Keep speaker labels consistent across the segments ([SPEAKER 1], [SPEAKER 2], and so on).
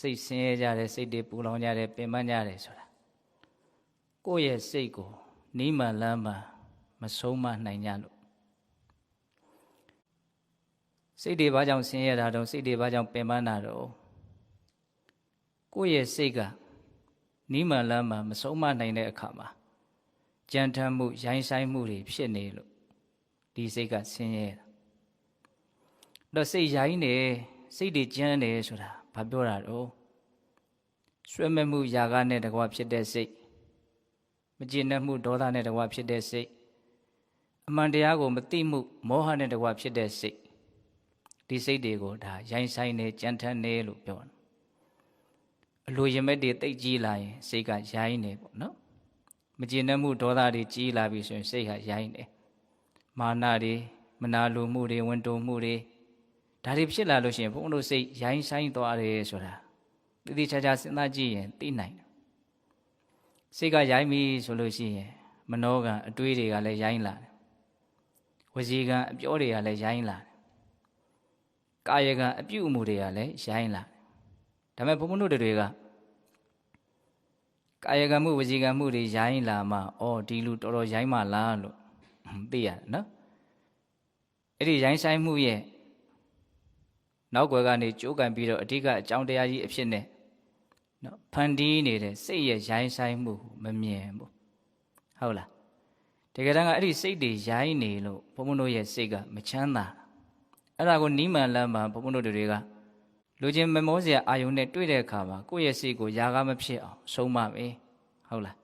[SPEAKER 1] စိတ်ဆင်းရဲကြတယ်စိတ်တွေပူလောင်ကြတယ်ပင်ပန်းကြတယ်ဆိုတာကိုယ့်ရဲ့စိတ်ကိုနီးမှန်လမ်းမှန်မဆုံးမနိုင်ကြလို့စိတ်တွေဘာကြောင့်ဆင်းရဲတာတော့စိတ်တွေဘာကြောင့်ပင်ပန်းတာတော့ကိုယ့်ရဲ့စိတ်ကနီးမှန်လမ်းမှန်မဆုံးမနိုင်တဲ့အခါမှာကြံထမ်းမှုရိုင်းဆိုင်မှုတွေဖြစ်နေလို့ဒီစိတ်ကဆင်းရဲတာတော့စိတ်ရိုင်းနေစိတ်တွေကြမ်းနေဆိုတာ ဘာပြောတာတော့ဆွဲမဲ့မှုຢာကနဲ့တကွာဖြစ်တဲ့စိတ်မကျေနပ်မှုဒေါသနဲ့တကွာဖြစ်တဲ့စိတ်အမှန်တရားကိုမသိမှုမောဟနဲ့တကွာဖြစ်တဲ့စိတ်ဒီစိတ်တွေကိုဒါရိုင်းဆိုင်နေကြမ်းထမ်းနေလို့ပြောတယ်အလိုရမဲ့တွေတိတ်ကြီးလာရင်စိတ်ကရိုင်းနေပေါ့နော်မကျေနပ်မှုဒေါသတွေကြီးလာပြီဆိုရင်စိတ်ကရိုင်းနေမာနတွေမနာလိုမှုတွေဝန်တုံမှုတွေ ဒါတွေဖြစ်လာလို့ရှိရင်ဘုန်းတို့စိတ်ရိုင်းဆိုင်သွားတယ်ဆိုတာတတိချာချာစဉ်းစားကြည့်ရင်သိနိုင်တယ်စိတ်ကရိုင်းပြီဆိုလို့ရှိရင်မနောကအတွေးတွေကလည်းရိုင်းလာတယ်ဝစီကအပြောတွေကလည်းရိုင်းလာတယ်ကာယကအပြုအမူတွေကလည်းရိုင်းလာတယ်ဒါပေမဲ့ဘုန်းဘုန်းတို့တွေကကာယကံမှုဝစီကံမှုတွေရိုင်းလာမှအော်ဒီလူတော်တော်ရိုင်းမှလားလို့သိရတယ်နော်အဲ့ဒီရိုင်းဆိုင်မှုရဲ့ နောက်ွယ်ကနေကြိုးကန်ပြီးတော့အဓိကအကြောင်းတရားကြီးအဖြစ်နဲ့နော်ဖန်တီးနေတဲ့စိတ်ရဲ့ရိုင်းဆိုင်မှုမမြင်ဘူးဟုတ်လားတကယ်တမ်းကအဲ့ဒီစိတ်တွေရိုင်းနေလို့ဘုံဘုံတို့ရဲ့စိတ်ကမချမ်းသာအဲ့ဒါကိုနီးမှန်လမ်းမှဘုံဘုံတို့တွေကလူချင်းမမောစရာအာယုန်နဲ့တွေ့တဲ့အခါမှာကိုယ့်ရဲ့စိတ်ကိုຢာကားမဖြစ်အောင်ဆုံးမမယ်ဟုတ်လား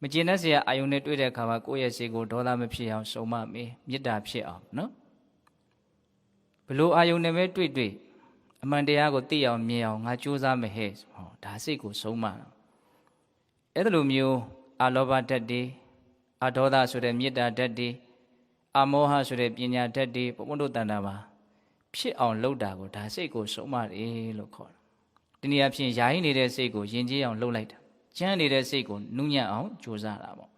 [SPEAKER 1] မကျေနပ်စရာအာယုန်နဲ့တွေ့တဲ့အခါမှာကိုယ့်ရဲ့စိတ်ကိုဒေါသမဖြစ်အောင်ဆုံးမမယ်မေတ္တာဖြစ်အောင်နော်ဘ လို့အာယုန်နဲ့ပဲတွေ့တွေ့အမှန်တရားကိုသိအောင်မြင်အောင်ငါကြိုးစားမယ်ဟဲ့ဟောဒါစိတ်ကိုဆုံးမတာအဲ့ဒါလိုမျိုးအာလောဘဓာတ်တွေအာဒေါသဆိုတဲ့မေတ္တာဓာတ်တွေအာမောဟဆိုတဲ့ပညာဓာတ်တွေဘုံဘုံတို့တန်တာပါဖြစ်အောင်လုပ်တာကိုဒါစိတ်ကိုဆုံးမတယ်လို့ခေါ်တယ်ဒီနေရာဖြင့်ယာယီနေတဲ့စိတ်ကိုယဉ်ကျေးအောင်လုပ်လိုက်တာကျမ်းနေတဲ့စိတ်ကိုနုညံ့အောင်ကြိုးစားတာပေါ့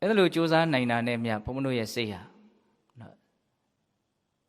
[SPEAKER 1] အဲ့ဒါလိုကြိုးစားနိုင်တာနဲ့မြတ်ဘုံဘုံတို့ရဲ့စိတ်ဟာနော်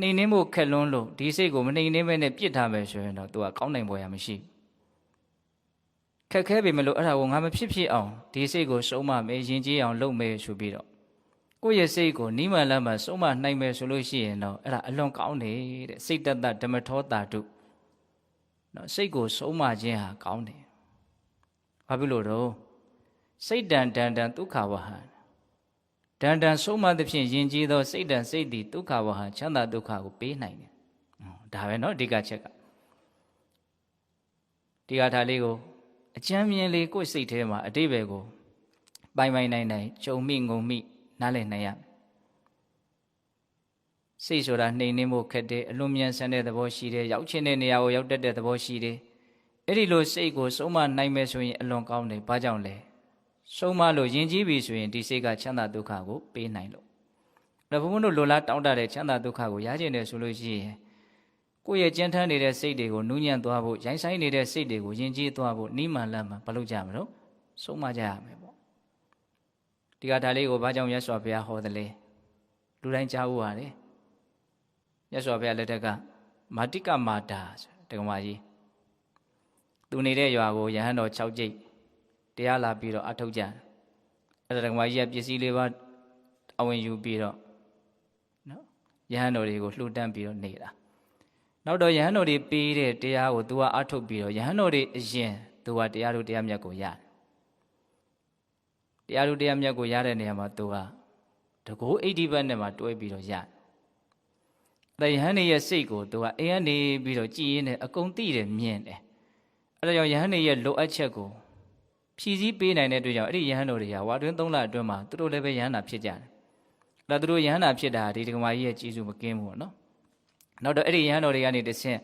[SPEAKER 1] နှိမ်နှင်းဖို့ခက်လွန်းလို့ဒီစိတ်ကိုမနှိမ်နှင်းဘဲနဲ့ပြစ်ထားမယ်ဆိုရင်တော့သူကကောင်းနိုင်ပေါ်ရမရှိခက်ခဲပေမလို့အဲ့ဒါကိုငါမဖြစ်ဖြစ်အောင်ဒီစိတ်ကိုစုံမမယ်ယဉ်ကျေးအောင်လုပ်မယ်ဆိုပြီးတော့ကိုယ့်ရဲ့စိတ်ကိုနိမလမ်းမှာစုံမနိုင်မယ်ဆိုလို့ရှိရင်တော့အဲ့ဒါအလွန်ကောင်းတယ်တဲ့စိတ်တတဓမ္မထောတာတုနော်စိတ်ကိုစုံမခြင်းဟာကောင်းတယ်ဘာဖြစ်လို့တော့စိတ်တန်တန်တန်ဒုက္ခဝဟံ တန်တန်ဆုံးမသဖြင့်ယဉ်ကျေးသောစိတ်တန်စိတ်သည်ဒုက္ခဝဟံချမ်းသာဒုက္ခကိုပေးနိုင်တယ်ဒါပဲเนาะအဓိကချက်ကဒီကထာလေးကိုအကျမ်းမြင်လေးကိုယ့်စိတ်ထဲမှာအတိဘယ်ကိုပိုင်ပိုင်နိုင်နိုင်ကြုံမိငုံမိနားလည်နိုင်ရစိတ်ဆိုတာနှိမ်နှင်းဖို့ခက်တယ်အလွန်မြန်ဆန်တဲ့သဘောရှိတယ်ရောက်ချင်တဲ့နေရာကိုရောက်တတ်တဲ့သဘောရှိတယ်အဲ့ဒီလိုစိတ်ကိုဆုံးမနိုင်မယ်ဆိုရင်အလွန်ကောင်းတယ်ဘာကြောင့်လဲ ဆုံးမလို့ယဉ်ကျေးပြီဆိုရင်ဒီစိတ်ကချမ်းသာဒုက္ခကိုပေးနိုင်လို့ဒါဘုန်းဘုန်းတို့လိုလားတောင်းတတဲ့ချမ်းသာဒုက္ခကိုရကျင်တယ်ဆိုလို့ရှိရင်ကိုယ့်ရဲ့ကြမ်းထမ်းနေတဲ့စိတ်တွေကိုနူးညံ့သွားဖို့ရိုင်းဆိုင်နေတဲ့စိတ်တွေကိုယဉ်ကျေးသွားဖို့နိမန်လမ်းမှာမလုပ်ကြမလို့ဆုံးမကြရမယ်ပေါ့ဒီကဒါလေးကိုဘာကြောင့်မြတ်စွာဘုရားဟောတယ်လဲလူတိုင်းကြားဦးရတယ်မြတ်စွာဘုရားလက်ထက်ကမာတိကမာတာဆိုတက္ကမကြီးသူနေတဲ့ရွာကိုယဟန်တော်6ကြိတ် တရားလာပြီးတော့အထုတ်ကြအဲ့ဒါတက္ကမကြီးကပစ္စည်းလေးပါအဝင်ယူပြီးတော့နော်ယဟန်တော်တွေကိုလှူဒန်းပြီးတော့နေတာနောက်တော့ယဟန်တော်တွေပေးတဲ့တရားကို तू ကအထုတ်ပြီးတော့ယဟန်တော်တွေအရင်သူသူကတရားတို့တရားမြတ်ကိုရတယ်တရားတို့တရားမြတ်ကိုရတဲ့နေရာမှာသူကတကူအိဋ္ဌိပတ်နဲ့မှတွဲပြီးတော့ရတယ်။အဲယဟန်နေရဲ့စိတ်ကိုသူကအိမ်ကနေပြီးတော့ကြည်ရင်းနဲ့အကုန်သိတယ်မြင်တယ်။အဲဒါကြောင့်ယဟန်နေရဲ့လိုအပ်ချက်ကို ဖြည့်ဆည်းပေးနိုင်တဲ့အတွက်ကြောင့်အဲ့ဒီယဟန်တော်တွေကဝါတွင်း၃လအတွင်းမှာသူတို့လည်းပဲယဟန်နာဖြစ်ကြတယ်။အဲဒါသူတို့ယဟန်နာဖြစ်တာဒီဒကမာကြီးရဲ့ကြီးစုမကင်းဘူးပေါ့နော်။နောက်တော့အဲ့ဒီယဟန်တော်တွေကနေတဆင့်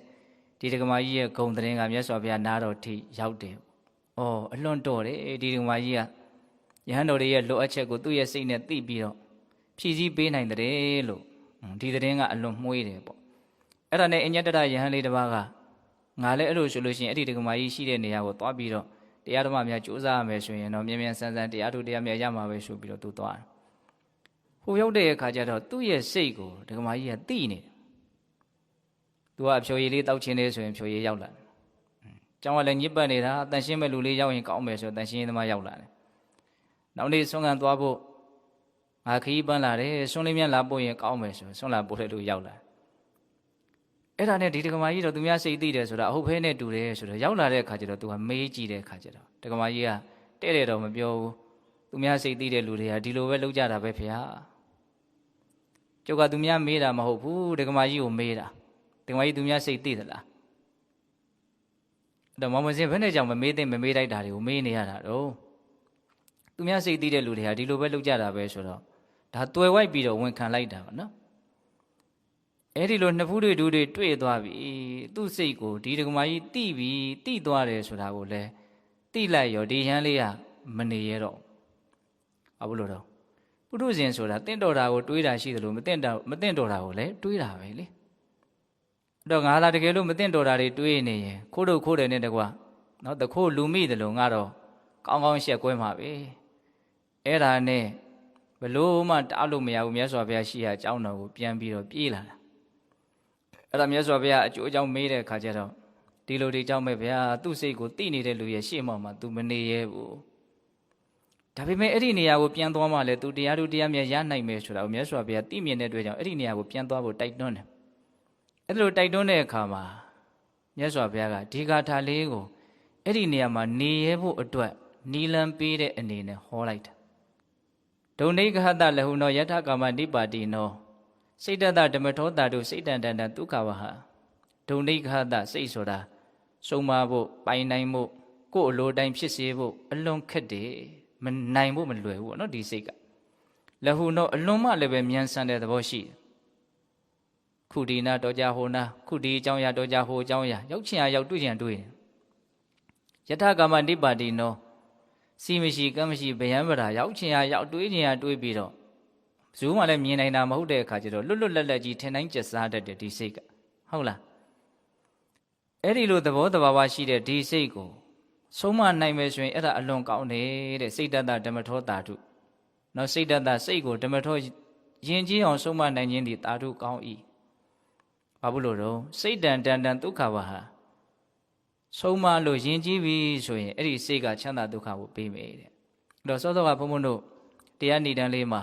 [SPEAKER 1] ဒီဒကမာကြီးရဲ့ဂုံတရင်ကမြတ်စွာဘုရားနားတော်ထိရောက်တယ်။အော်အလွန်တော်တယ်ဒီဒကမာကြီးကယဟန်တော်တွေရဲ့လိုအပ်ချက်ကိုသူ့ရဲ့စိတ်နဲ့သိပြီးတော့ဖြည့်ဆည်းပေးနိုင်တယ်လို့ဒီသတင်းကအလွန်မှုေးတယ်ပေါ့အဲ့ဒါနဲ့အညတရယဟန်လေးတစ်ပါးကငါလည်းအဲ့လိုဆိုလို့ရှိရင်အဲ့ဒီဒကမာကြီးရှိတဲ့နေရာကိုသွားပြီးတော့ တရားဓမ္မများစူးစမ်းရမယ်ဆိုရင်တော့မြန်မြန်ဆန်းဆန်းတရားထုတရားမြတ်ရမှာပဲဆိုပြီးတော့သူသွားတယ်ဟိုရောက်တဲ့အခါကျတော့သူ့ရဲ့စိတ်ကိုဒကမာကြီးကသိနေတယ်သူကအဖြိုရည်လေးတောက်ချင်းနေဆိုရင်ဖြိုရည်ရောက်လာတယ်ကျောင်းကလည်းညစ်ပတ်နေတာတန်ရှင်းမဲ့လူလေးရောက်ရင်ကောင်းမယ်ဆိုတန်ရှင်းသမားရောက်လာတယ်နောက်နေ့ဆွမ်းခံသွားဖို့ငါခီးပန်းလာတယ်ဆွမ်းလေးမြတ်လာပို့ရင်ကောင်းမယ်ဆိုဆွမ်းလာပို့တဲ့လူရောက်လာ အဲ့ဒါနဲ့ဒီတက္ကမကြီးတော့သူများစိတ်သိတယ်ဆိုတာအဟုတ်ဖဲနဲ့တူတယ်ဆိုတော့ရောက်လာတဲ့အခါကျတော့သူကမေးကြည့်တဲ့အခါကျတော့တက္ကမကြီးကတဲ့တဲ့တော့မပြောဘူးသူများစိတ်သိတဲ့လူတွေကဒီလိုပဲလုပ်ကြတာပဲဖေဟာကျုပ်ကသူများမေးတာမဟုတ်ဘူးတက္ကမကြီးကိုမေးတာတက္ကမကြီးသူများစိတ်သိသလားအဲ့တော့မောင်မစင်ဘယ်နဲ့ကြောင့်မမေးသိမမေးတိုက်တာတွေကိုမေးနေရတာတော့သူများစိတ်သိတဲ့လူတွေဟာဒီလိုပဲလုပ်ကြတာပဲဆိုတော့ဒါတွယ်ဝိုက်ပြီးတော့ဝန်ခံလိုက်တာပါနော် အဲ့ဒီလိုနှစ်ဖူးတွေဒူးတွေတွေ့သွားပြီသူ့စိတ်ကိုဒီဒကမာကြီးတိပြီတိသွားတယ်ဆိုတာကိုလည်းတိလိုက်ရောဒီရန်လေးကမနေရတော့ဘာလို့တော့ပုထုဇဉ်ဆိုတာတင့်တော်တာကိုတွေးတာရှိတယ်လို့မတင့်တာမတင့်တော်တာကိုလည်းတွေးတာပဲလေအဲ့တော့ငါလာတကယ်လို့မတင့်တော်တာတွေတွေးနေရင်ခိုးတို့ခိုးတယ်နဲ့တကွာနော်တခိုးလူမိတယ်လို့ငါတော့ကောင်းကောင်းရှက်ကွဲမှာပဲအဲ့ဒါနဲ့ဘလို့မှတားလို့မရဘူးမြတ်စွာဘုရားရှိရာအကြောင်းတော်ကိုပြန်ပြီးတော့ပြေးလာတာ အဲ့ဒါမြတ်စွာဘုရားအကျိုးအကြောင်းမေးတဲ့အခါကျတော့ဒီလိုဒီကြောင့်ပဲဗျာသူ့စိတ်ကိုတိနေတဲ့လူရဲ့ရှေ့မှောက်မှာ तू မနေရဲဘူးဒါပေမဲ့အဲ့ဒီနေရာကိုပြန်သွားမှလည်း तू တရားသူတရားမြတ်ရနိုင်မယ်ဆိုတာကိုမြတ်စွာဘုရားသိမြင်တဲ့အတွက်ကြောင့်အဲ့ဒီနေရာကိုပြန်သွားဖို့တိုက်တွန်းတယ်အဲ့လိုတိုက်တွန်းတဲ့အခါမှာမြတ်စွာဘုရားကဒီဂါထာလေးကိုအဲ့ဒီနေရာမှာနေရဲဖို့အတွက်နီလံပေးတဲ့အနေနဲ့ဟောလိုက်တာဒုံနိဂဟတလဟုနောယထကာမနိပါတိနော စိတ်တတဓမ္မထောတာတို့စိတ်တန်တန်တန်ဒုက္ခဝဟဒုံနိဂဟတစိတ်ဆိုတာစုံမဖို့ပိုင်နိုင်ဖို့ကိုယ်အလိုတိုင်းဖြစ်စေဖို့အလွန်ခက်တယ်မနိုင်ဖို့မလွယ်ဘူးပေါ့နော်ဒီစိတ်ကလဟုနောအလွန်မှလည်းပဲမြန်ဆန်တဲ့သဘောရှိတယ်ခုဒီနာတော်ကြဟိုနာခုဒီအကြောင်းအရာတော်ကြဟိုအကြောင်းအရာရောက်ချင်ရရောက်တွေ့ချင်တွေ့တယ်ယထကာမနိပါတိနောစီမရှိကမ်းမရှိဗယံပရာရောက်ချင်ရရောက်တွေးချင်ရတွေးပြီးတော့ ဘယ်သူမှလည်းမြင်နိုင်တာမဟုတ်တဲ့အခါကျတော့လွတ်လွတ်လပ်လပ်ကြီးထင်တိုင်းကျက်စားတတ်တဲ့ဒီစိတ်ကဟုတ်လားအဲ့ဒီလိုသဘောတဘာဝရှိတဲ့ဒီစိတ်ကိုဆုံးမနိုင်မယ်ဆိုရင်အဲ့ဒါအလွန်ကောင်းတယ်တဲ့စိတ်တတဓမ္မထောတာတုနော်စိတ်တတစိတ်ကိုဓမ္မထောယဉ်ကျေးအောင်ဆုံးမနိုင်ခြင်းဒီတာတုကောင်း၏ဘာဘူးလို့တော့စိတ်တန်တန်တန်ဒုက္ခဝဟာဆုံးမလို့ယဉ်ကျေးပြီဆိုရင်အဲ့ဒီစိတ်ကချမ်းသာဒုက္ခကိုပေးမယ်တဲ့အဲ့တော့စောစောကဘုံဘုံတို့တရားဏိဒံလေးမှာ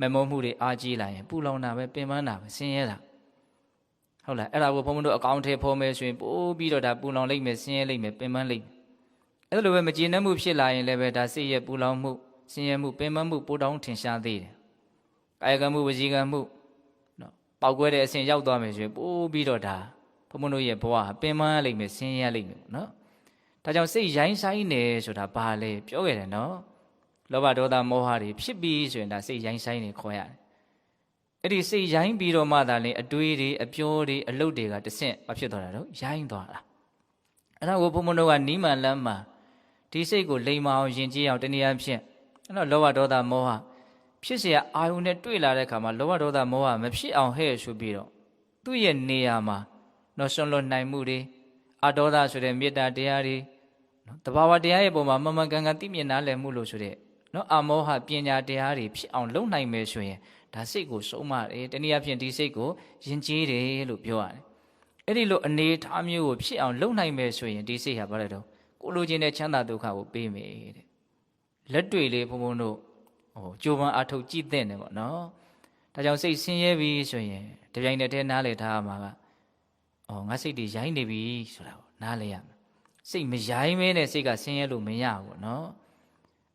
[SPEAKER 1] မမောမှုတွေအားကြီးလာရင်ပူလောင်တာပဲပင်ပန်းတာပဲဆင်းရဲတာဟုတ်လားအဲ့ဒါကိုဘုံဘုံတို့အကောင့်ထဲဖော်မယ်ဆိုရင်ပို့ပြီးတော့ဒါပူလောင်လိမ့်မယ်ဆင်းရဲလိမ့်မယ်ပင်ပန်းလိမ့်မယ်အဲ့လိုပဲမကျေနပ်မှုဖြစ်လာရင်လည်းပဲဒါစိတ်ရဲ့ပူလောင်မှုဆင်းရဲမှုပင်ပန်းမှုပိုတောင်းထင်ရှားသေးတယ်ကာယကံမှုဝစီကံမှုနော်ပောက်ကွဲတဲ့အဆင့်ရောက်သွားမယ်ဆိုရင်ပို့ပြီးတော့ဒါဘုံဘုံတို့ရဲ့ဘဝပင်ပန်းရလိမ့်မယ်ဆင်းရဲရလိမ့်မယ်ပေါ့နော်ဒါကြောင့်စိတ်ရိုင်းဆိုင်နေဆိုတာဘာလဲပြောခဲ့တယ်နော် လောဘဒေါသမောဟတွေဖြစ်ပြီးဆိုရင်ဒါစိတ်ရိုင်းဆိုင်နေခေါ်ရတယ်အဲ့ဒီစိတ်ရိုင်းပြီးတော့မှသာလေအတွေးတွေအပြောတွေအလုပ်တွေကတဆင့်မဖြစ်သွားတာတော့ရိုင်းသွားတာအဲ့ဒါကိုဘုံဘုံတို့ကနီးမှန်လမ်းမှာဒီစိတ်ကိုလိမ်မအောင်ယဉ်ကျေးအောင်တနည်းအားဖြင့်အဲ့တော့လောဘဒေါသမောဟဖြစ်เสียအာယုန်နဲ့တွေ့လာတဲ့အခါမှာလောဘဒေါသမောဟမဖြစ်အောင်ဟဲ့ဆိုပြီးတော့သူ့ရဲ့နေရာမှာနော်ဆွန်လွတ်နိုင်မှုတွေအဒေါသဆိုတဲ့မေတ္တာတရားတွေ နော်တဘာဝတရားရဲ့ပုံမှာမမှန်ကန်ကန်သိမြင်နားလည်မှုလို့ဆိုတဲ့ နော်အမောဟပညာတရားတွေဖြစ်အောင်လုပ်နိုင်မယ်ဆိုရင်ဒါစိတ်ကိုစုံမတယ်တနည်းအားဖြင့်ဒီစိတ်ကိုယဉ်ကျေးတယ်လို့ပြောရတယ်အဲ့ဒီလိုအနေထားမျိုးကိုဖြစ်အောင်လုပ်နိုင်မယ်ဆိုရင်ဒီစိတ်ဟာဘာလဲတော့ကိုလိုချင်တဲ့ချမ်းသာဒုက္ခကိုပေးမယ်တဲ့လက်တွေ့လေးဘုံဘုံတို့ဟိုကြိုးပမ်းအထုတ်ကြည့်တဲ့နေပေါ့နော်ဒါကြောင့်စိတ်ဆင်းရဲပြီဆိုရင်တပြိုင်တည်းတည်းနားလည်ထားမှာကအော်ငါစိတ်တွေရိုင်းနေပြီဆိုတာကိုနားလည်ရမယ်စိတ်မရိုင်းမဲနဲ့စိတ်ကဆင်းရဲလို့မရဘူးပေါ့နော်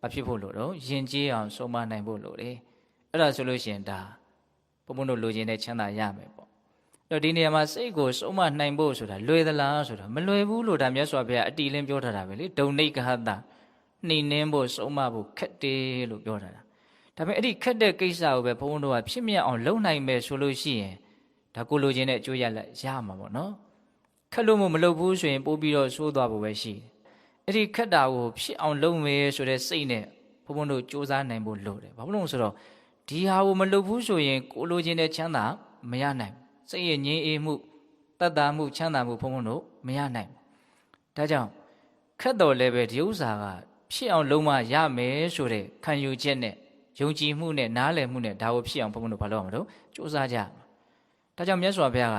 [SPEAKER 1] မဖြစ်ဖို့လို့တော့ယဉ်ကျေးအောင်ဆုံးမနိုင်ဖို့လို့တယ်အဲ့ဒါဆိုလို့ရှိရင်ဒါဘုံဘုံတို့လိုချင်တဲ့ချမ်းသာရမယ်ပေါ့အဲ့တော့ဒီနေရာမှာစိတ်ကိုဆုံးမနိုင်ဖို့ဆိုတာလွယ်သလားဆိုတာမလွယ်ဘူးလို့ဒါမြတ်စွာဘုရားအတီလင်းပြောထားတာပဲလေဒုံနိကဟတနှိမ်နှင်းဖို့ဆုံးမဖို့ခက်တယ်လို့ပြောထားတာဒါပေမဲ့အဲ့ဒီခက်တဲ့ကိစ္စကိုပဲဘုံဘုံတို့ကဖြစ်မြတ်အောင်လုပ်နိုင်မယ်ဆိုလို့ရှိရင်ဒါကိုလိုချင်တဲ့အကျိုးရလဒ်ရမှာပေါ့နော်ခက်လို့မလုပ်ဘူးဆိုရင်ပို့ပြီးတော့ဆိုးသွားဖို့ပဲရှိတယ် အဲ့ဒီခက်တာကိုဖြစ်အောင်လုပ်မယ်ဆိုတဲ့စိတ်နဲ့ဘုံဘုံတို့စူးစမ်းနိုင်ဖို့လိုတယ်ဘာလို့လဲဆိုတော့ဒီဟာကိုမလုပ်ဘူးဆိုရင်ကိုလိုချင်တဲ့ချမ်းသာမရနိုင်စိတ်ရဲ့ငြိမ်းအေးမှုတတ်တာမှုချမ်းသာမှုဘုံဘုံတို့မရနိုင်ဒါကြောင့်ခက်တော်လည်းပဲဒီဥစ္စာကဖြစ်အောင်လုံးမရမယ်ဆိုတဲ့ခံယူချက်နဲ့ယုံကြည်မှုနဲ့နားလည်မှုနဲ့ဒါကိုဖြစ်အောင်ဘုံဘုံတို့ဘာလုပ်ရမလို့စူးစမ်းကြဒါကြောင့်မြတ်စွာဘုရားက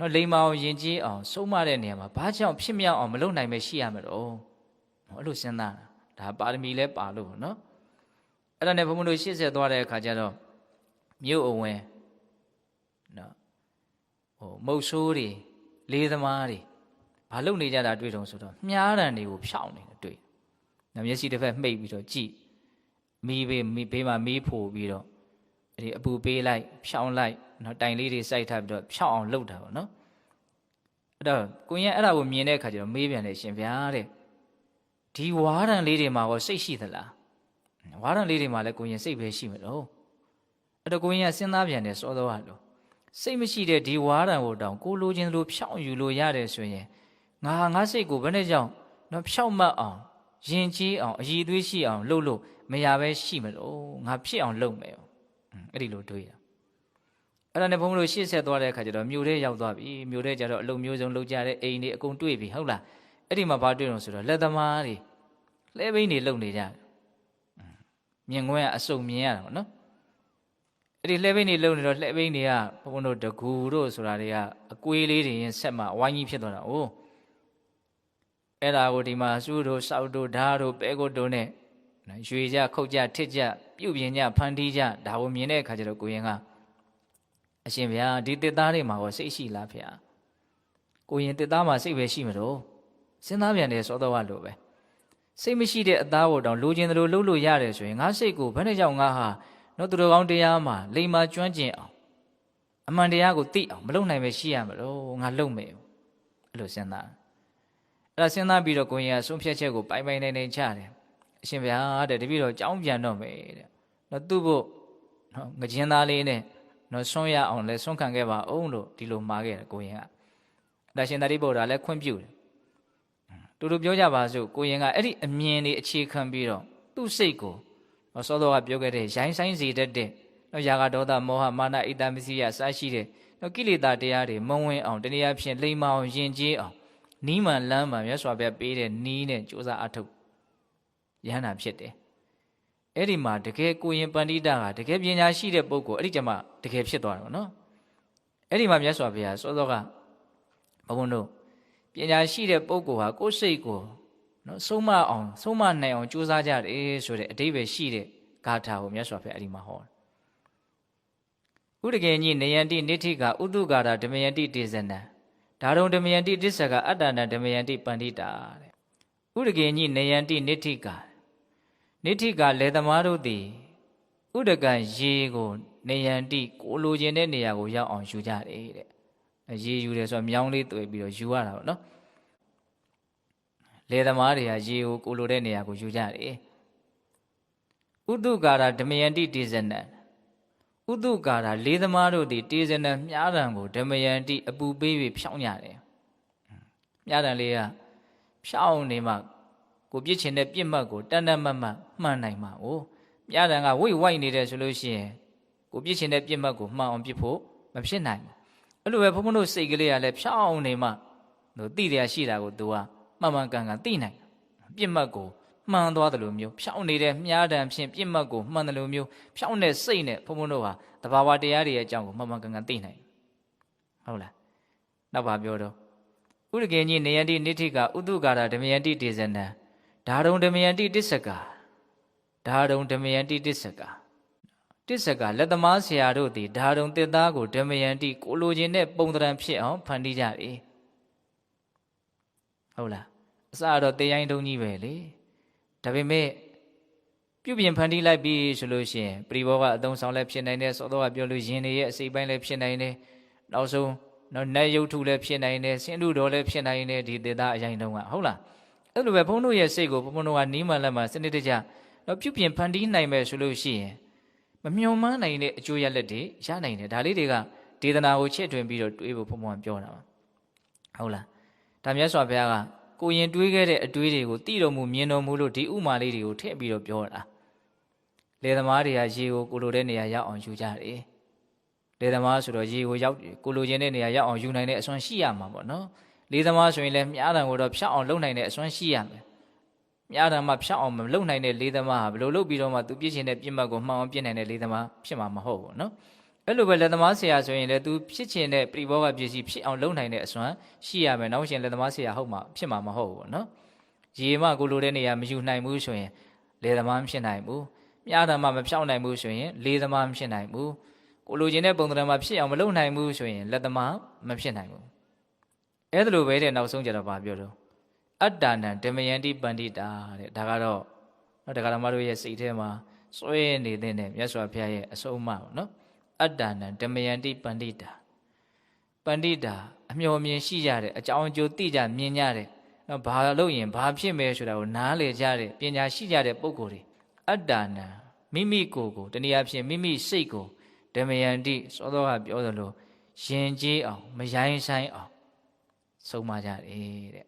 [SPEAKER 1] နော်လိမ္မာအောင်ယဉ်ကျေးအောင်ဆုံးမတဲ့နေရာမှာဘာကြောင့်ဖြစ်မြောက်အောင်မလုပ်နိုင်ပဲရှိရမှာတော့အဲ့လိုစဉ်းစားတာဒါပါရမီလဲပါလို့ပေါ့နော်အဲ့ဒါနဲ့ဘုံဘုံတို့ရှေ့ဆက်သွားတဲ့အခါကျတော့မြို့အဝင်နော်ဟိုမုတ်ဆိုးတွေလေးသမားတွေဘာလုပ်နေကြတာတွေ့တော့ဆိုတော့မြားတံတွေကိုဖြောင်းနေတယ်တွေ့။မျက်စိတစ်ဖက်မှိတ်ပြီးတော့ကြည့်မီးဘေးမီးဘေးမှာမီးဖို့ပြီးတော့အဲ့ဒီအပူပေးလိုက်ဖြောင်းလိုက် နော်တိုင်လေးတွေစိုက်ထားပြီးတော့ဖြောင်းအောင်လုပ်တာပေါ့နော်။အဲ့တော့ကိုရင်အဲ့ဒါကိုမြင်တဲ့အခါကျတော့မေးပြန်တယ်ရှင်ဗျာတဲ့။ဒီဝါးတန်လေးတွေမှာရောစိတ်ရှိသလား။ဝါးတန်လေးတွေမှာလည်းကိုရင်စိတ်ပဲရှိမှာတော့။အဲ့တော့ကိုရင်ကစဉ်းစားပြန်တယ်စောတော့လို့စိတ်မရှိတဲ့ဒီဝါးတန်ကိုတောင်ကိုလိုချင်လိုဖြောင်းယူလို့ရတယ်ဆိုရင်ငါငါစိတ်ကိုဘယ်နဲ့ကြောင့်တော့ဖြောက်မှတ်အောင်ယဉ်ကျေးအောင်အည်သွေးရှိအောင်လှုပ်လို့မရပဲရှိမလို့ငါဖြစ်အောင်လုပ်မယ်အဲ့ဒီလိုတွေးတာ အဲ့ဒါနဲ့ဘုန်းဘုလို့ရှေ့ဆက်သွားတဲ့အခါကျတော့မြို့ထဲရောက်သွားပြီမြို့ထဲကျတော့အလုံမျိုးစုံလှုပ်ကြတဲ့အိမ်တွေအကုန်တွေ့ပြီဟုတ်လားအဲ့ဒီမှာဘာတွေ့တော့ဆိုတော့လက်သမားတွေလဲဘိန်းတွေလှုပ်နေကြတယ်မြင်ကွင်းကအစုံမြင်ရတာပေါ့နော်အဲ့ဒီလှဲဘိန်းတွေလှုပ်နေတော့လှဲဘိန်းတွေကဘုန်းဘုလို့တကူတို့ဆိုတာတွေကအကွေးလေးတွေရင်ဆက်မှဝိုင်းကြီးဖြစ်သွားတာ哦အဲ့ဒါကိုဒီမှာစူးတို့စောက်တို့ဓာတ်တို့ပဲကုတ်တို့နဲ့ရွှေကြခုတ်ကြထစ်ကြပြုတ်ပြင်းကြဖန်တီးကြဒါကိုမြင်တဲ့အခါကျတော့ကိုရင်က အရှင်ဗျာဒီတစ်သားတွေမှာရောစိတ်ရှိလားဖေ။ကိုရင်တစ်သားမှာစိတ်ပဲရှိမလို့စဉ်းစားပြန်တယ်စောတော့လို့ပဲစိတ်မရှိတဲ့အသားကိုတောင်လိုချင်တယ်လို့လှုပ်လို့ရတယ်ဆိုရင်ငါစိတ်ကိုဘယ်နဲ့ကြောင့်ငါဟာနနော်သူတော်ကောင်းတရားမှာလိမ္မာကျွမ်းကျင်အောင်အမှန်တရားကိုသိအောင်မလုံနိုင်ပဲရှိရမလို့ငါလုံမယ်အဲ့လိုစဉ်းစားအဲ့ဒါစဉ်းစားပြီးတော့ကိုရင်ကဆုံးဖြတ်ချက်ကိုပိုင်ပိုင်နိုင်နိုင်ချတယ်အရှင်ဗျာတဲ့တပည့်တော်ကြောင်းပြန်တော့မယ်တဲ့နော်သူ့ဖို့နော်ငကြင်းသားလေးနဲ့ နော်ဆွန့်ရအောင်လဲဆွန့်ခံခဲ့ပါအောင်လို့ဒီလိုမှာခဲ့တယ်ကိုရင်ကအဲ့ဒါရှင်သာရိပုတ္တရာလည်းခွင့်ပြုတယ်တူတူပြောကြပါစို့ကိုရင်ကအဲ့ဒီအမြင်လေးအခြေခံပြီးတော့သူ့စိတ်ကိုနော်စောတော်ကပြောခဲ့တဲ့ရိုင်းဆိုင်စေတတ်တဲ့နော်ယာဂဒေါသမောဟမာနဣတမစီယစရှိတဲ့နော်ကိလေသာတရားတွေမဝင်အောင်တနည်းအားဖြင့်လိမ္မာအောင်ယဉ်ကျေးအောင်နီးမှန်လမ်းမှန်မြတ်စွာဘုရားပေးတဲ့နီးနဲ့ကြိုးစားအထုတ်ရဟန္တာဖြစ်တယ် အဲ့ဒီမှာတကယ်ကိုရင်ပန္တိတာကတကယ်ပညာရှိတဲ့ပုဂ္ဂိုလ်အဲ့ဒီကျမှတကယ်ဖြစ်သွားတယ်ဗောနော်အဲ့ဒီမှာမြတ်စွာဘုရားစောစောကဘုန်းဘုန်းတို့ပညာရှိတဲ့ပုဂ္ဂိုလ်ဟာကိုယ်စိတ်ကိုနော်ဆုံးမအောင်ဆုံးမနိုင်အောင်ကြိုးစားကြတယ်ဆိုတဲ့အတိပ္ပယ်ရှိတဲ့ဂါထာကိုမြတ်စွာဘုရားအဲ့ဒီမှာဟောတယ်ဥဒကေညိနယန္တိနိဋ္ဌိကဥတုကာရဓမယန္တိတေဇနံဒါရုံဓမယန္တိတစ္ဆကအတ္တနာဓမယန္တိပန္တိတာတဲ့ဥဒကေညိနယန္တိနိဋ္ဌိက နိဋ္ဌိကလေသမားတို့သည်ဥဒကံရေကိုနေယန္တိကိုလိုချင်တဲ့နေရာကိုရောက်အောင်ယူကြတယ်တဲ့ရေယူတယ်ဆိုတော့မြောင်းလေးတွေ့ပြီးတော့ယူရတာပေါ့နော်လေသမားတွေကရေကိုကိုလိုတဲ့နေရာကိုယူကြတယ်ဥတုကာရဓမယန္တိတေဇနံဥတုကာရလေးသမားတို့သည်တေဇနံမြားတံကိုဓမယန္တိအပူပေးပြီးဖြောင်းကြတယ်မြားတံလေးကဖြောင်းနေမှ ကိုပြစ်ချင်တဲ့ပြစ်မှတ်ကိုတန်တန်မတ်မတ်မှန်နိုင်မှာ哦မြားတံကဝိတ်ဝိုက်နေတယ်ဆိုလို့ရှိရင်ကိုပြစ်ချင်တဲ့ပြစ်မှတ်ကိုမှန်အောင်ပြစ်ဖို့မဖြစ်နိုင်ဘူးအဲ့လိုပဲဘုန်းဘုန်းတို့စိတ်ကလေးကလည်းဖြောင်းနေမှတို့သိတယ်ရှိတာကို तू ကမှန်မှန်ကန်ကန်သိနိုင်ပြစ်မှတ်ကိုမှန်သွားတယ်လို့မျိုးဖြောင်းနေတဲ့မြားတံဖြင့်ပြစ်မှတ်ကိုမှန်တယ်လို့မျိုးဖြောင်းတဲ့စိတ်နဲ့ဘုန်းဘုန်းတို့ဟာတဘာဝတရားတွေရဲ့အကြောင်းကိုမှန်မှန်ကန်ကန်သိနိုင်ဟုတ်လားနောက်ပါပြောတော့ဥရကေညိနေယန္တိနိဋ္ဌိကဥတုကာရဓမယန္တိတေဇနံ ဓာရုံဓမယန္တိတစ္ဆကာဓာရုံဓမယန္တိတစ္ဆကာတစ္ဆကာလက်သမားဆရာတို့သည်ဓာရုံတစ်သားကိုဓမယန္တိကိုလိုချင်တဲ့ပုံတံဖြစ်အောင်ဖန်တီးကြ၏ဟုတ်လားအစတော့တေရိုင်းတုံးကြီးပဲလေဒါပေမဲ့ပြုပြင်ဖန်တီးလိုက်ပြီဆိုလို့ရှိရင်ပရိဘောကအသုံးဆောင်လည်းဖြစ်နိုင်တယ်စောတော့ကပြောလို့ယင်တွေရဲ့အစိပ်ပိုင်းလည်းဖြစ်နိုင်တယ်နောက်ဆုံးနော်နတ်ရုပ်ထုလည်းဖြစ်နိုင်တယ်ဆင်းတုတော်လည်းဖြစ်နိုင်တယ်ဒီတေသားအရင်တုန်းကဟုတ်လား အဲ့လိုပဲဘုန်းတို့ရဲ့စိတ်ကိုဘုန်းတို့ကနီးမှလက်မှစနစ်တကျတော့ပြုပြင်ဖန်တီးနိုင်မယ်ဆိုလို့ရှိရင်မမျော်မှန်းနိုင်တဲ့အကျိုးရလက်တွေရနိုင်တယ်ဒါလေးတွေကဒေသနာကိုချဲ့ထွင်ပြီးတော့တွေးဖို့ဘုန်းဘုန်းပြောတာပါဟုတ်လားဒါမြတ်စွာဘုရားကကိုရင်တွေးခဲ့တဲ့အတွေးတွေကိုသိတော်မူမြင်တော်မူလို့ဒီဥမာလေးတွေကိုထည့်ပြီးတော့ပြောတာလေသမားတွေကရေကိုကိုလိုတဲ့နေရာရောက်အောင်ယူကြတယ်လေသမားဆိုတော့ရေကိုရောက်ကိုလိုချင်တဲ့နေရာရောက်အောင်ယူနိုင်တဲ့အစွမ်းရှိရမှာပေါ့နော် လေသမားဆိုရင်လည်းမြားတံကိုတော့ဖြတ်အောင်လုပ်နိုင်တဲ့အစွမ်းရှိရမယ်မြားတံမှာဖြတ်အောင်မလုပ်နိုင်တဲ့လေသမားဟာဘယ်လိုလုပ်ပြီးတော့မှသူပြည့်ချင်တဲ့ပြစ်မှတ်ကိုမှန်အောင်ပြစ်နိုင်တဲ့လေသမားဖြစ်မှာမဟုတ်ဘူးနော်အဲ့လိုပဲလက်သမားဆရာဆိုရင်လည်းသူဖြစ်ချင်တဲ့ပြိဘောကပစ္စည်းဖြစ်အောင်လုပ်နိုင်တဲ့အစွမ်းရှိရမယ်နောက်ရှင်လက်သမားဆရာဟုတ်မှာဖြစ်မှာမဟုတ်ဘူးနော်ရေမကိုလိုတဲ့နေရာမယူနိုင်ဘူးဆိုရင်လေသမားမဖြစ်နိုင်ဘူးမြားတံမှာမဖြောင်းနိုင်ဘူးဆိုရင်လေသမားမဖြစ်နိုင်ဘူးကိုလိုချင်တဲ့ပုံသဏ္ဍာန်မှာဖြစ်အောင်မလုပ်နိုင်ဘူးဆိုရင်လက်သမားမဖြစ်နိုင်ဘူး အဲ့ဒါလိုပဲတဲ့နောက်ဆုံးကြတော့ဗာပြောတော့အတ္တနံဓမယန္တိပန္တိတာတဲ့ဒါကတော့နော်တရားဓမ္မတို့ရဲ့စိတ်ထဲမှာစွဲနေတဲ့နဲ့မြတ်စွာဘုရားရဲ့အဆုံးအမပေါ့နော်အတ္တနံဓမယန္တိပန္တိတာပန္တိတာအမျှော်မြင်ရှိကြတယ်အကြောင်းအကျိုးသိကြမြင်ကြတယ်နော်ဘာလို့ရင်ဘာဖြစ်မယ်ဆိုတာကိုနားလေကြတယ်ပညာရှိကြတဲ့ပုဂ္ဂိုလ်တွေအတ္တနံမိမိကိုယ်ကိုတနည်းအားဖြင့်မိမိစိတ်ကိုဓမယန္တိစောသောကပြောသလိုယဉ်ကျေးအောင်မရိုင်းဆိုင်အောင် ဆုံးမကြတယ်တဲ့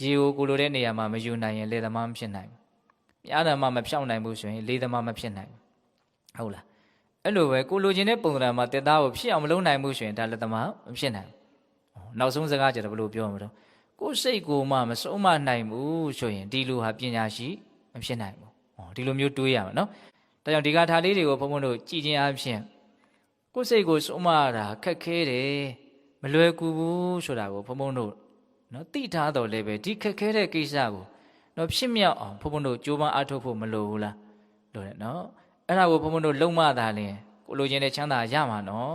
[SPEAKER 1] ရေကိုကိုလိုတဲ့နေရာမှာမယူနိုင်ရင်လေသမားမဖြစ်နိုင်ဘူး။ပြားတယ်မှမဖြောင်းနိုင်ဘူးဆိုရင်လေသမားမဖြစ်နိုင်ဘူး။ဟုတ်လား။အဲ့လိုပဲကိုလိုချင်တဲ့ပုံစံမှာတက်သားကိုဖြစ်အောင်မလုပ်နိုင်ဘူးဆိုရင်ဒါလေသမားမဖြစ်နိုင်ဘူး။နောက်ဆုံးစကားကြတော့ဘယ်လိုပြောမှာတော့ကိုယ်စိတ်ကိုမှမဆုံးမနိုင်ဘူးဆိုရင်ဒီလူဟာပညာရှိမဖြစ်နိုင်ဘူး။ဟောဒီလိုမျိုးတွေးရမှာနော်။ဒါကြောင့်ဒီကထာလေးတွေကိုဘုန်းဘုန်းတို့ကြည်ခြင်းအပြင်ကိုယ်စိတ်ကိုဆုံးမရတာခက်ခဲတယ် မလွယ်ကူဘူးဆိုတာကိုဘုန်းဘုန်းတို့နော်သိထားတော်လည်းပဲဒီခက်ခဲတဲ့ကိစ္စကိုနော်ဖြစ်မြောက်အောင်ဘုန်းဘုန်းတို့ကြိုးပမ်းအားထုတ်ဖို့မလိုဘူးလားလို့တယ်နော်အဲ့ဒါကိုဘုန်းဘုန်းတို့လုံမသာလင်ကိုလိုချင်တဲ့ချမ်းသာရမှာနော်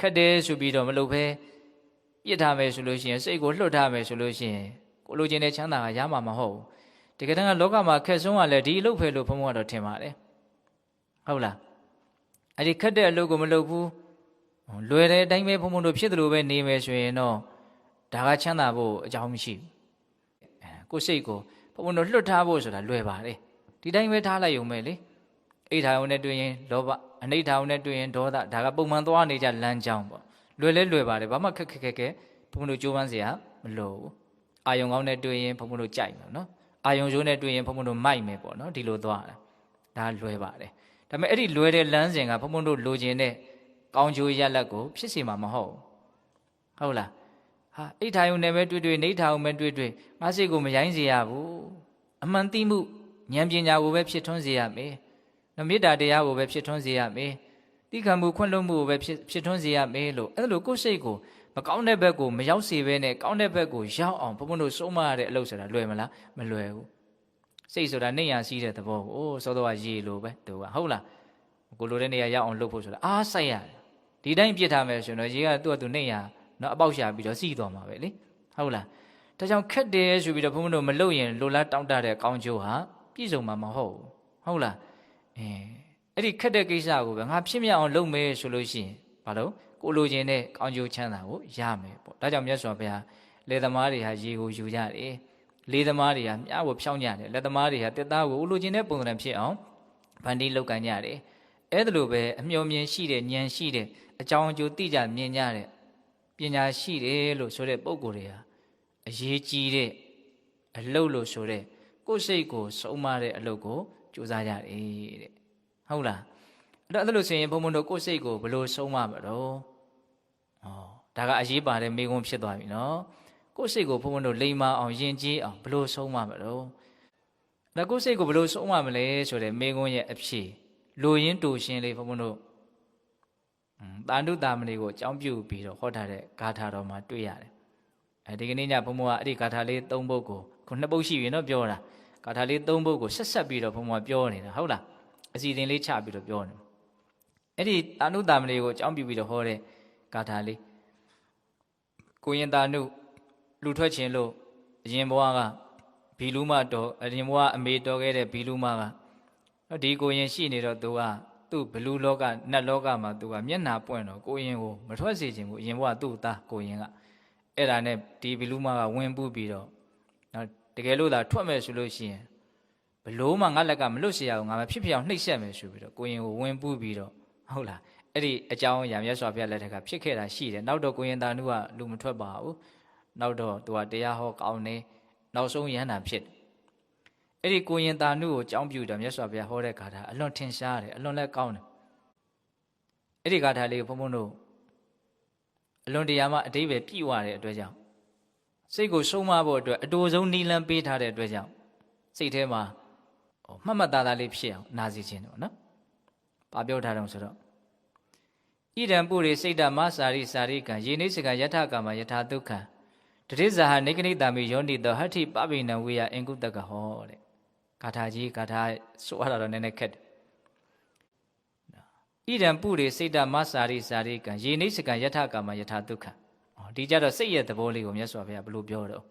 [SPEAKER 1] ခက်တယ်ဆိုပြီးတော့မလုပ်ဘဲပြစ်ထားမယ်ဆိုလို့ရှိရင်စိတ်ကိုလွတ်ထားမယ်ဆိုလို့ရှိရင်ကိုလိုချင်တဲ့ချမ်းသာကရမှာမဟုတ်ဘူးတကယ်တမ်းကလောကမှာခက်ဆုံးကလည်းဒီအလုပ်ပဲလို့ဘုန်းဘုန်းကတော့ထင်ပါတယ်ဟုတ်လားအဲ့ဒီခက်တဲ့အလုပ်ကိုမလုပ်ဘူး လွယ်တဲ့အတိုင်းပဲဘုံဘုံတို့ဖြစ်တယ်လို့ပဲနေမယ်ဆိုရင်တော့ဒါကချမ်းသာဖို့အကြောင်းမရှိဘူးအဲကိုယ်စိတ်ကိုဘုံဘုံတို့လွတ်ထားဖို့ဆိုတာလွယ်ပါလေဒီတိုင်းပဲထားလိုက်ရုံပဲလေအိဋ္ဌာယုံနဲ့တွေ့ရင်လောဘအနိဋ္ဌာယုံနဲ့တွေ့ရင်ဒေါသဒါကပုံမှန်သွားနေကြလမ်းကြောင်းပေါ့လွယ်လဲလွယ်ပါတယ်ဘာမှခက်ခက်ခက်ခက်ဘုံဘုံတို့ကြိုးပမ်းစရာမလိုဘူးအာယုံကောင်းနဲ့တွေ့ရင်ဘုံဘုံတို့ကြိုက်မယ်နော်အာယုံရိုးနဲ့တွေ့ရင်ဘုံဘုံတို့မိုက်မယ်ပေါ့နော်ဒီလိုသွားတာဒါလွယ်ပါတယ်ဒါပေမဲ့အဲ့ဒီလွယ်တဲ့လမ်းစဉ်ကဘုံဘုံတို့လိုချင်တဲ့ ကောင်းကျိုးရလတ်ကိုဖြစ်စီမှာမဟုတ်ဘူးဟုတ်လားဟာအိဋ္ဌာယုံနဲ့ပဲတွေ့တွေ့နေဋ္ဌာယုံပဲတွေ့တွေ့ငါစိတ်ကိုမရိုင်းစေရဘူးအမှန်သိမှုဉာဏ်ပညာကိုပဲဖြစ်ထွန်းစေရမယ်။နော်မေတ္တာတရားကိုပဲဖြစ်ထွန်းစေရမယ်။တိခံမှုခွင့်လွှတ်မှုကိုပဲဖြစ်ဖြစ်ထွန်းစေရမယ်လို့အဲ့လိုကိုယ်စိတ်ကိုမကောင်းတဲ့ဘက်ကိုမရောက်စေဘဲနဲ့ကောင်းတဲ့ဘက်ကိုရောက်အောင်ဘုံဘုံတို့စိုးမရတဲ့အလုပ်ဆိုတာလွယ်မလားမလွယ်ဘူး။စိတ်ဆိုတာနေရစီးတဲ့သဘောကိုအိုးစောတော့ရေလိုပဲသူကဟုတ်လားကိုလိုတဲ့နေရာရောက်အောင်လုပ်ဖို့ဆိုတာအားစိုက်ရတယ်။ ဒီတိုင်းပြစ်ထားမယ်ဆိုတော့ရေကသူ့အတူနေရနော်အပေါက်ရှာပြီးတော့စီးသွားမှာပဲလေဟုတ်လား။ဒါကြောင့်ခက်တယ်ဆိုပြီးတော့ဘုံဘုံတို့မလုပ်ရင်လိုလားတောင့်တတဲ့ကောင်းကျိုးဟာပြည့်စုံမှာမဟုတ်ဘူးဟုတ်လားအဲအဲ့ဒီခက်တဲ့ကိစ္စကိုပဲငါဖြစ်မြောက်အောင်လုပ်မယ်ဆိုလို့ရှိရင်ဘာလို့ကိုလိုချင်တဲ့ကောင်းကျိုးချမ်းသာကိုရမယ်ပေါ့ဒါကြောင့်မြတ်စွာဘုရားလေသမားတွေဟာရေကိုယူကြတယ်လေသမားတွေဟာမြားကိုဖြောင်းကြတယ်လက်သမားတွေဟာတက်သားကိုလိုချင်တဲ့ပုံစံဖြစ်အောင်ဗန်ဒီလောက်ကန်ကြတယ်အဲ့ဒါလိုပဲအမျှော်မြင်ရှိတဲ့ဉာဏ်ရှိတဲ့ အကြောင်းအကျိုးသိကြမြင်ကြတဲ့ပညာရှိတယ်လို့ဆိုတဲ့ပုံကိုယ်တွေဟာအရေးကြီးတဲ့အလုတ်လို့ဆိုတဲ့ကိုယ်စိတ်ကိုစုံမတဲ့အလုပ်ကိုကြိုးစားကြတယ်တဲ့ဟုတ်လားအဲ့တော့အဲ့လိုဆိုရင်ဘုံဘုံတို့ကိုယ်စိတ်ကိုဘယ်လိုစုံမမလို့ဩဒါကအရေးပါတဲ့မိကုံးဖြစ်သွားပြီနော်ကိုယ်စိတ်ကိုဘုံဘုံတို့လိမ္မာအောင်ယဉ်ကျေးအောင်ဘယ်လိုစုံမမလို့ဒါကိုယ်စိတ်ကိုဘယ်လိုစုံမမလဲဆိုတဲ့မိကုံးရဲ့အဖြစ်လူရင်းတူရှင်းလေးဘုံဘုံတို့ တာန္တုတာမဏေကိုအကြောင်းပြုပြီးတော့ဟောထားတဲ့ဂါထာတော်မှာတွေ့ရတယ်အဲဒီကနေ့ညဘုံဘုံကအဲ့ဒီဂါထာလေး၃ပုဒ်ကိုခုနှစ်ပုဒ်ရှိပြီနော်ပြောတာဂါထာလေး၃ပုဒ်ကိုဆက်ဆက်ပြီးတော့ဘုံဘုံကပြောနေတာဟုတ်လားအစီအစဉ်လေးချပြီးတော့ပြောနေအဲ့ဒီတာနုတာမဏေကိုအကြောင်းပြုပြီးတော့ဟောတဲ့ဂါထာလေးကိုရင်တာနုလူထွက်ခြင်းလို့အရင်ဘဝကဘီလူမတော်အရင်ဘဝအမေတော်ခဲ့တဲ့ဘီလူမကဒီကိုရင်ရှိနေတော့သူက သူ့ဘလူလောကနတ်လောကမှာသူကမျက်နာပွင့်တော့ကိုရင်ကိုမထွက်စေခြင်းဘူးအရင်ဘဝသူ့သားကိုရင်ကအဲ့ဒါနဲ့ဒီဘီလူမကဝင်ပူးပြီးတော့နော်တကယ်လို့သာထွက်မယ်ဆိုလို့ရှိရင်ဘလို့မှငါလက်ကမလွတ်เสียအောင်ငါမဖြစ်ဖြစ်အောင်နှိပ်စက်မယ်ဆိုပြီးတော့ကိုရင်ကိုဝင်ပူးပြီးတော့ဟုတ်လားအဲ့ဒီအကြောင်းအရာမြတ်စွာဘုရားလက်ထက်ကဖြစ်ခဲ့တာရှိတယ်နောက်တော့ကိုရင်သားနုကလူမထွက်ပါဘူးနောက်တော့သူကတရားဟောကောင်းနေနောက်ဆုံးယန္တာဖြစ် အဲ့ဒီကိုရင်သားနုကိုကြောင်းပြူတယ်မြတ်စွာဘုရားဟောတဲ့ဂါထာအလွန်ထင်ရှားတယ်အလွန်လည်းကောင်းတယ်အဲ့ဒီဂါထာလေးကိုဘုန်းဘုန်းတို့အလွန်တရာမှအတိပ္ပယ်ပြည့်ဝတဲ့အတွက်ကြောင့်စိတ်ကိုဆုံးမဖို့အတွက်အတူဆုံးနီလန်းပေးထားတဲ့အတွက်ကြောင့်စိတ်ထဲမှာဟိုမှတ်မှတ်သားသားလေးဖြစ်အောင်နာစီခြင်းတော့နော်။ဘာပြောထားတော့ဆိုတော့ဣဒံပုရိစိတ်တမစာရိစာရိကံယေနိစကယထကာမယထာဒုက္ခံတတိဇာဟနေကနိတာမိယောနိတောဟဋ္ဌိပပိဏံဝေယအင်ကုတကဟောတဲ့ ဂါထာကြီးဂါထာဆိုရတာတော့နည်းနည်းခက်တယ်ဣဒံပုရိစိတ်တမစာရိစာရိကံယေနိစကယထကာမယထာဒုက္ခံဟောဒီကြတော့စိတ်ရဲ့သဘောလေးကိုမြတ်စွာဘုရားဘယ်လိုပြောတော့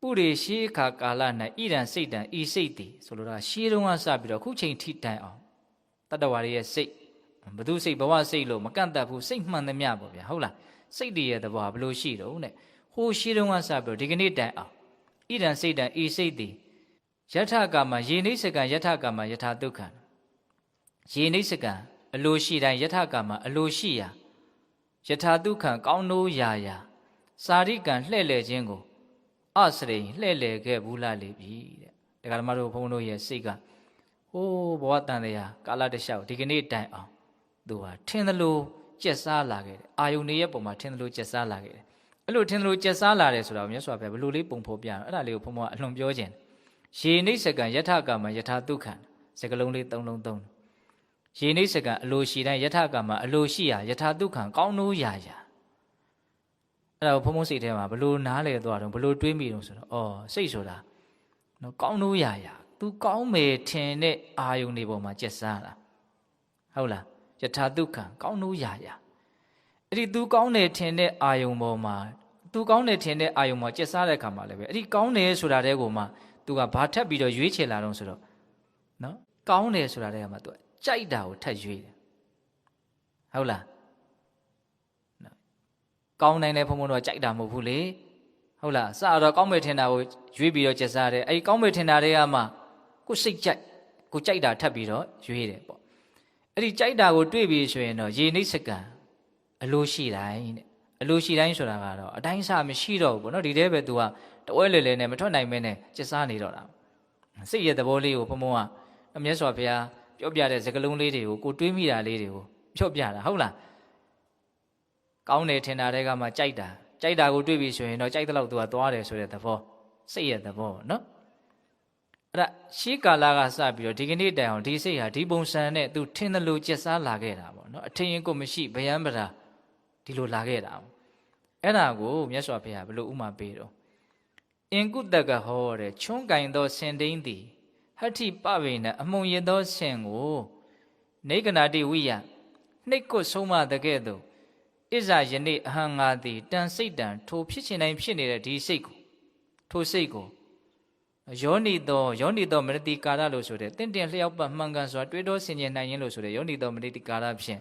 [SPEAKER 1] ပုရိရှိခါကာလ၌ဣဒံစိတ်တံဤစိတ်တည်ဆိုလိုတာရှေးတုန်းကစပြီးတော့ခုချိန်ထိတိုင်အောင်တတ္တဝါရဲ့စိတ်ဘသူစိတ်ဘဝစိတ်လို့မကန့်တတ်ဘူးစိတ်မှန်သမျှပေါ့ဗျာဟုတ်လားစိတ်တည်ရဲ့သဘောကဘလို့ရှိတော့တဲ့ဟိုရှေးတုန်းကစပြီးတော့ဒီကနေ့တိုင်အောင်ဣဒံစိတ်တံဤစိတ်တည် ယထကာမယေနိစကံယထကာမယထာဒုက္ခံယေနိစကံအလိုရှိတိုင်းယထကာမအလိုရှိရာယထာဒုက္ခံကောင်းနိုးရာရာစာရိကံလှဲ့လေခြင်းကိုအစရိလှဲ့လေခဲ့ဘူးလားလေပြီတဲ့ဒကာဓမ္မတို့ဘုန်းတို့ရဲ့စိတ်ကဟိုးဘဝတန်တရားကာလတလျှောက်ဒီကနေ့တိုင်အောင်သူဟာထင်သလိုကြက်စားလာခဲ့တယ်အာယုန်တွေရဲ့ပုံမှာထင်သလိုကြက်စားလာခဲ့တယ်အဲ့လိုထင်သလိုကြက်စားလာတယ်ဆိုတာကိုမြတ်စွာဘုရားဘယ်လိုလေးပုံဖော်ပြတော့အဲ့ဒါလေးကိုဘုံဘုံကအလွန်ပြောခြင်း ရေနိစ္စကံယထကမယထဒုက္ခံစကလုံးလေးသုံးလုံးသုံးရေနိစ္စကံအလိုရှိတိုင်းယထကမအလိုရှိရာယထဒုက္ခံကောင်းနိုးရာရာအဲ့ဒါကိုဘုံဘုံစိတ်ထဲမှာဘလို့နားလေသွားတော့ဘလို့တွေးမိတော့ဆိုတော့အော်စိတ်ဆိုတာနော်ကောင်းနိုးရာရာ तू ကောင်းမယ်ထင်တဲ့အာယုန်တွေပေါ်မှာကြက်စားတာဟုတ်လားယထာဒုက္ခံကောင်းလို့ရရအဲ့ဒီ तू ကောင်းတယ်ထင်တဲ့အာယုံပေါ်မှာ तू ကောင်းတယ်ထင်တဲ့အာယုံမှာကျက်စားတဲ့ခါမှာလည်းပဲအဲ့ဒီကောင်းတယ်ဆိုတာတဲ့ကိုမှ तू ကဘာထပ်ပြီးတော့ရွေးချယ်လာတော့ဆိုတော့နော်ကောင်းတယ်ဆိုတာတည်းကမှသူကကြိုက်တာကိုထပ်ရွေးတယ်ဟုတ်လားကောင်းနိုင်တဲ့ဘုံဘုံတော့ကြိုက်တာမဟုတ်ဘူးလေဟုတ်လားစတော့ကောင်းမယ်ထင်တာကိုရွေးပြီးတော့ကျက်စားတယ်အဲဒီကောင်းမယ်ထင်တာတွေကမှကိုစိတ်ကြိုက်ကိုကြိုက်တာထပ်ပြီးတော့ရွေးတယ်ပေါ့အဲ့ဒီကြိုက်တာကိုတွေ့ပြီးဆိုရင်တော့ရေနှိပ်စကံအလိုရှိတိုင်းတဲ့အလိုရှိတိုင်းဆိုတာကတော့အတိုင်းစားမရှိတော့ဘူးပေါ့နော်ဒီတဲပဲ तू က တဝဲလေလေနဲ့မထွက်နိုင်မင်းနဲ့ကျက်စားနေတော့တာစိတ်ရဲ့သဘောလေးကိုဘုံဘုံကမြတ်စွာဘုရားပြောပြတဲ့စကလုံးလေးတွေကိုကိုတွေးမိတာလေးတွေကိုပြောပြတာဟုတ်လားကောင်းတယ်ထင်တာတွေကမှကြိုက်တာကြိုက်တာကိုတွေးပြီးဆိုရင်တော့ကြိုက်တဲ့လောက်သူကသွားတယ်ဆိုတဲ့သဘောစိတ်ရဲ့သဘောနော်အဲ့ဒါရှေးကာလကစပြီးတော့ဒီကနေ့တိုင်အောင်ဒီစိတ်ဟာဒီပုံစံနဲ့သူထင်တယ်လို့ကြက်စားလာခဲ့တာပေါ့နော်အထင်ရင်ကိုမရှိဗျံပရာဒီလိုလာခဲ့တာပေါ့အဲ့ဒါကိုမြတ်စွာဘုရားဘယ်လိုဥမာပေးတော့ အင်ကုတကဟောတဲ့ချွန်းကင်သောစင်တိန်သည်ဟဋ္ဌိပဝေနအမုံရသောဆင်ကိုနေကနာတိဝိယနှိတ်ကွဆုံးမတကဲ့သို့ဣဇာယနေ့အဟံငါသည်တန်စိတ်တံထိုဖြစ်ခြင်းတိုင်းဖြစ်နေတဲ့ဒီစိတ်ကိုထိုစိတ်ကိုယောနိတောယောနိတောမရတိကာရလို့ဆိုတဲ့တင့်တယ်လျှောက်ပတ်မှန်ကန်စွာတွေးတောဆင်ခြင်နိုင်ရင်လို့ဆိုတဲ့ယောနိတောမရတိကာရဖြင့်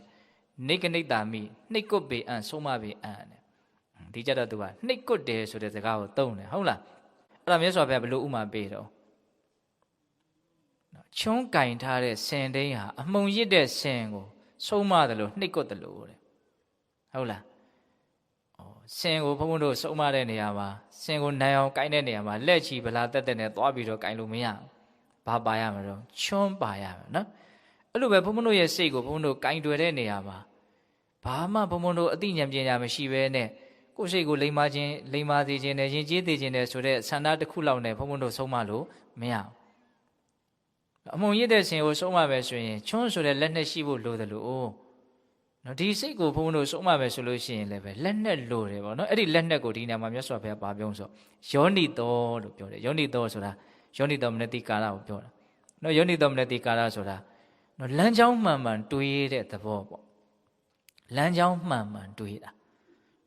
[SPEAKER 1] နေကနိတာမိနှိတ်ကွပေအံဆုံးမပေအံတဲ့ဒီကြတော့သူကနှိတ်ကွတယ်ဆိုတဲ့စကားကိုသုံးတယ်ဟုတ်လား အဲ့ဒါမြတ်စွာဘုရားဘယ်လိုဥမာပေးတော့ချွန်းကင်ထားတဲ့ဆင်တိန်ဟာအမှုံရစ်တဲ့ဆင်ကိုဆုံးမတယ်လို့နှိတ်ကွတယ်လို့တဲ့ဟုတ်လားဩဆင်ကိုဘုန်းဘုန်းတို့ဆုံးမတဲ့နေရာမှာဆင်ကိုနိုင်အောင်ကိုင်းတဲ့နေရာမှာလက်ချီဗလာတက်တက်နဲ့သွားပြီးတော့ကိုင်းလို့မရဘူးဘာပါရမလို့ချွန်းပါရမယ်နော်အဲ့လိုပဲဘုန်းဘုန်းတို့ရဲ့စိတ်ကိုဘုန်းဘုန်းတို့ကိုင်းတွေ့တဲ့နေရာမှာဘာမှဘုန်းဘုန်းတို့အသိဉာဏ်ပညာမရှိဘဲနဲ့ ကိုယ်စိတ်ကိုလိမ္မာခြင်းလိမ္မာစေခြင်းနဲ့ယဉ်ကျေးသေးခြင်းနဲ့ဆိုတဲ့ဆန္ဒတစ်ခုလောက်နဲ့ဘုန်းဘုန်းတို့ဆုံးမလို့မရဘူးအမုံရစ်တဲ့ဆင်ကိုဆုံးမပဲဆိုရင်ချွန်းဆိုတဲ့လက်နဲ့ရှိဖို့လိုတယ်လို့နော်ဒီစိတ်ကိုဘုန်းဘုန်းတို့ဆုံးမပဲဆိုလို့ရှိရင်လည်းပဲလက်နဲ့လိုတယ်ပေါ့နော်အဲ့ဒီလက်နဲ့ကိုဒီနေရာမှာမြတ်စွာဘုရားပါပြောဆိုယောနိတောလို့ပြောတယ်ယောနိတောဆိုတာယောနိတောမနတိကာရကိုပြောတာနော်ယောနိတောမနတိကာရဆိုတာနော်လမ်းကြောင်းမှန်မှန်တွေးတဲ့သဘောပေါ့လမ်းကြောင်းမှန်မှန်တွေးတာ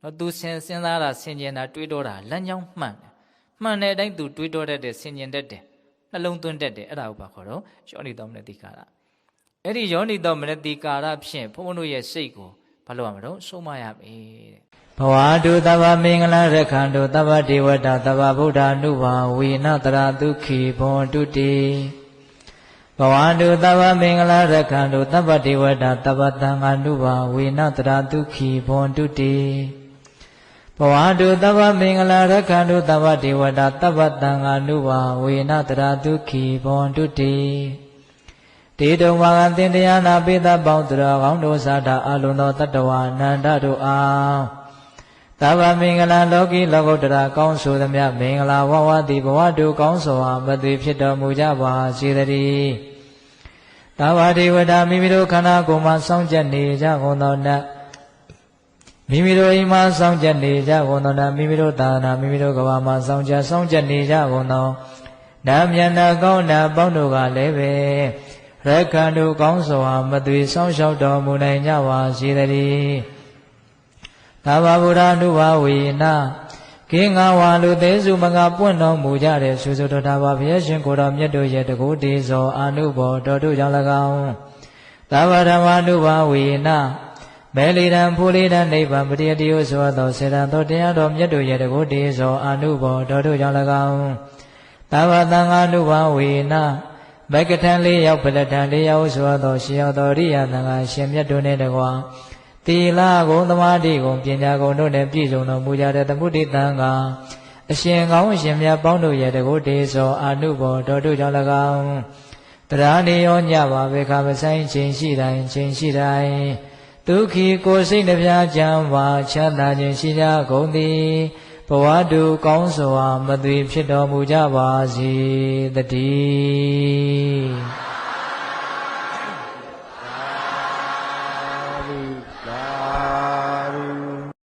[SPEAKER 1] နော်သူစဉ်စဉ်းစားတာဆင်ခြင်တာတွေးတော့တာလမ်းကြောင်းမှန်တယ်မှန်တဲ့အတိုင်းသူတွေးတော့တတ်တယ်ဆင်ခြင်တတ်တယ်နှလုံးသွင်းတတ်တယ်အဲ့ဒါကိုပါခေါ်တော့ယောနိတောမနတိကာရအဲ့ဒီယောနိတောမနတိကာရဖြင့်ဘုန်းဘုန်းတို့ရဲ့စိတ်ကိုဘာလို့ရမလို့ဆုံးမရပြီတဲ့
[SPEAKER 2] ဘဝတုတဗ္ဗမင်္ဂလာရခန္တုတဗ္ဗဒေဝတာတဗ္ဗဗုဒ္ဓ ानु ဘာဝေနတရာဒုက္ခိဘွန်တုတိဘဝတုတဗ္ဗမင်္ဂလာရခန္တုတဗ္ဗဒေဝတာတဗ္ဗသံဃာနုဘာဝေနတရာဒုက္ခိဘွန်တုတိ ဘဝတုတဗ္ဗမင်္ဂလာရခန္တုတဗ္ဗဒေဝတာတဗ္ဗသံဃာနုဘာဝေနတရာဒုက္ခိဘွန်တုတိတေတုံဝါကသင်တရားနာပိသပေါင်းသူတော်ကောင်းတို့သာတာအလုံးသောတတ္တဝါနန္ဒတို့အားသဗ္ဗမင်္ဂလာလောကီလောကုတ္တရာကောင်းဆိုသမျှမင်္ဂလာဝဝတိဘဝတုကောင်းစွာမသွေဖြစ်တော်မူကြပါစေတည်းသာဝတိဝဒမိမိတို့ခန္ဓာကိုယ်မှာစောင့်ကြနေကြကုန်သောနတ် မိမိတို့အိမ်မှာစောင့်ကြနေကြကုန်သောနတ်မိမိတို့သာသနာမိမိတို့ကဘာမှာစောင့်ကြစောင့်ကြနေကြကုန်သောနတ်မြတ်နာကောင်းနာပေါင်းတို့ကလည်းပဲရက္ခဏုကောင်းစွာမသွေဆောင်လျှောက်တော်မူနိုင်ကြပါစေတည်းသာဝဗုဒ္ဓနုဘဝေနကိငါဝါလူသေးစုမကပွင့်တော်မူကြတဲ့ဆုစုတော်တာပါဘုရားရှင်ကိုတော်မြတ်တို့ရဲ့တကူတေဇောအာနုဘောတော်တို့ကြောင့်၎င်းသာဝဓမ္မနုဘဝေန မဲလီတံဖူလီတံနိဗ္ဗာန်ပတိယတိယဆိုသောစေတံတော်တရားတော်မြတ်တို့ရဲ့တကူတေဇောအာနုဘောတော်တို့ကြောင့်၎င်းသာဝတံဃာနုဘဝေနဘဂထံလေးရောက်ပလထံလေးရောက်ဆိုသောရှင်ရောက်တော်ရိယသံဃာရှင်မြတ်တို့နဲ့တကွာသီလကုံသမာဓိကုံပညာကုံတို့နဲ့ပြည့်စုံတော်မူကြတဲ့သမုဒိတံဃာအရှင်ကောင်းအရှင်မြတ်ပေါင်းတို့ရဲ့တကုတေဇောအာနုဘောတော်တို့ကြောင့်၎င်းတရားနေရောညပါဘေခမဆိုင်ခြင်းရှိတိုင်းခြင်းရှိတိုင်း ဒုက္ခိကိုယ်စိတ်နှပြချမ်းပါချမ်းသာခြင်းရှိကြကုန်သည်ဘဝတုကောင်းစွာမသွေဖြစ်တော်မူကြပါစေတည်း